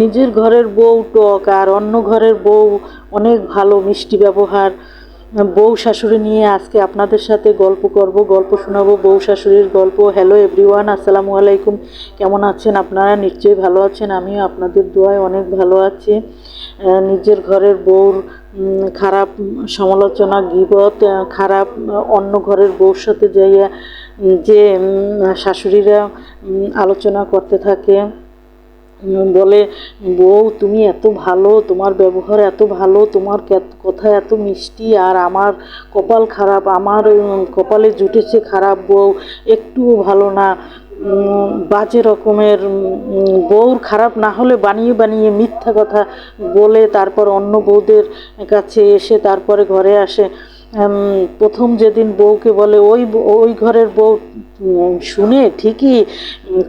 নিজের ঘরের বউ টক আর অন্য ঘরের বউ অনেক ভালো মিষ্টি ব্যবহার। বউ শাশুড়ি নিয়ে আজকে আপনাদের সাথে গল্প করব, গল্প শোনাবো। বউ শাশুড়ির গল্প হ্যালো এভরিওয়ান আসসালামু আলাইকুম। কেমন আছেন আপনারা? নিশ্চয়ই ভালো আছেন, আমিও আপনাদের দোয়ায় অনেক ভালো আছি। নিজের ঘরের বউর খারাপ সমালোচনা, গিবত খারাপ অন্য ঘরের বউর সাথে যাইয়া যে শাশুড়িরা আলোচনা করতে থাকে। বলে, বউ, তুমি এত ভালো, তোমার ব্যবহার এত ভালো, তোমার কথা এত মিষ্টি, আর আমার কপাল খারাপ, আমার কপালে জুটেছে খারাপ বউ, একটুও ভালো না। বাজে রকমের বউর খারাপ না হলে বানিয়ে বানিয়ে মিথ্যা কথা বলে, তারপর অন্য বউদের কাছে এসে তারপরে ঘরে আসে। প্রথম যেদিন বউকে বলে, ওই ওই ঘরের বউ শুনে ঠিকই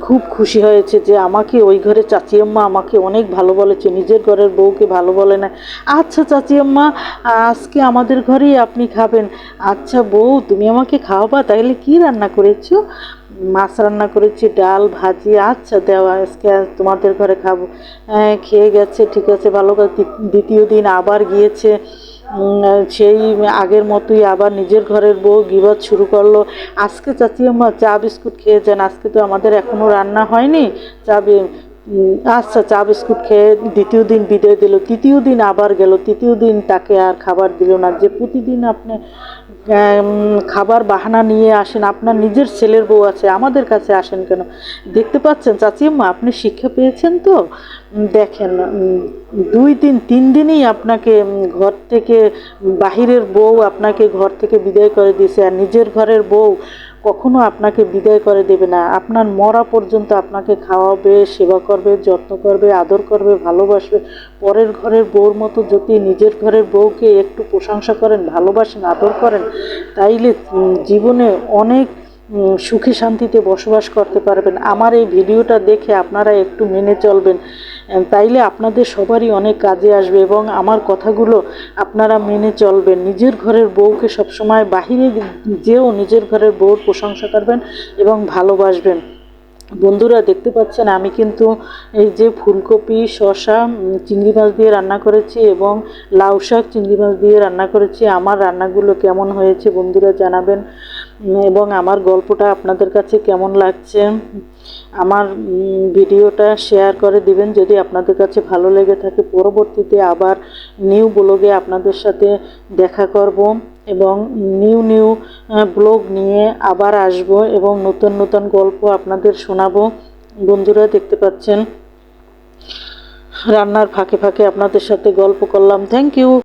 খুব খুশি হয়েছে যে আমাকে ওই ঘরে চাচিয়াম্মা আমাকে অনেক ভালো বলেছে, নিজের ঘরের বউকে ভালো বলে না। আচ্ছা চাচিয়াম্মা আজকে আমাদের ঘরেই আপনি খাবেন। আচ্ছা বউ, তুমি আমাকে খাওয়াবা তাহলে কি রান্না করেছ? মাছ রান্না করেছি, ডাল, ভাজি আচ্ছা দেওয়া, আজকে তোমাদের ঘরে খাব। হ্যাঁ খেয়ে গেছে, ঠিক আছে, ভালো দ্বিতীয় দিন আবার গিয়েছে। সেই আগের মতোই আবার নিজের ঘরের বউ গিবাদ শুরু করল। আজকে চাচি আমার চা বিস্কুট খেয়েছেন, আজকে তো আমাদের এখনও রান্না হয়নি। চা আচ্ছা চা বিস্কুট খেয়ে দ্বিতীয় দিন বিদায় দিল। তৃতীয় দিন আবার গেল, তৃতীয় দিন তাকে আর খাবার দিল না। যে প্রতিদিন আপনি খাবার বাহানা নিয়ে আসেন, আপনার নিজের ছেলের বউ আছে, আমাদের কাছে আসেন কেন? দেখতে পাচ্ছেন চাচিম্মা আপনি শিক্ষা পেয়েছেন তো? দেখেন দুই দিন, তিন দিনই আপনাকে ঘর থেকে বাহিরের বউ আপনাকে ঘর থেকে বিদায় করে দিয়েছে, আর নিজের ঘরের বউ কখনো আপনাকে বিদায় করে দেবে না। আপনার মরা পর্যন্ত আপনাকে খাওয়াবে, সেবা করবে, যত্ন করবে, আদর করবে, ভালোবাসবে। পরের ঘরের বউর মতো যদি নিজের ঘরের বউকে একটু প্রশংসা করেন, ভালোবাসেন, আদর করেন, তাইলে জীবনে অনেক সুখে শান্তিতে বসবাস করতে পারবেন। আমার এই ভিডিওটা দেখে আপনারা একটু মেনে চলবেন। তাইলে আপনাদের সবারই অনেক কাজে আসবে এবং আমার কথাগুলো আপনারা মেনে চলবেন। নিজের ঘরের বউকে সবসময় বাহিরে যেও নিজের ঘরের বউর প্রশংসা করবেন এবং ভালোবাসবেন। বন্ধুরা দেখতে পাচ্ছেন আমি কিন্তু এই যে ফুলকপি উম, চিংড়ি মাছ দিয়ে রান্না করেছি এবং লাউ শাক চিংড়ি মাছ দিয়ে রান্না করেছি। আমার রান্নাগুলো কেমন হয়েছে বন্ধুরা জানাবেন। এবং আমার গল্পটা আপনাদের কাছে কেমন লাগছে, আমার ভিডিওটা শেয়ার করে দিবেন। যদি আপনাদের কাছে ভালো লেগে থাকে, পরবর্তীতে আবার নিউ ব্লগে আপনাদের সাথে দেখা করব এবং নিউ নিউ ব্লগ নিয়ে আবার আসব এবং নতুন নতুন গল্প আপনাদের শোনাবো। বন্ধুরা, দেখতে পাচ্ছেন, রান্নার ফাঁকে ফাঁকে আপনাদের সাথে গল্প করলাম। Thank you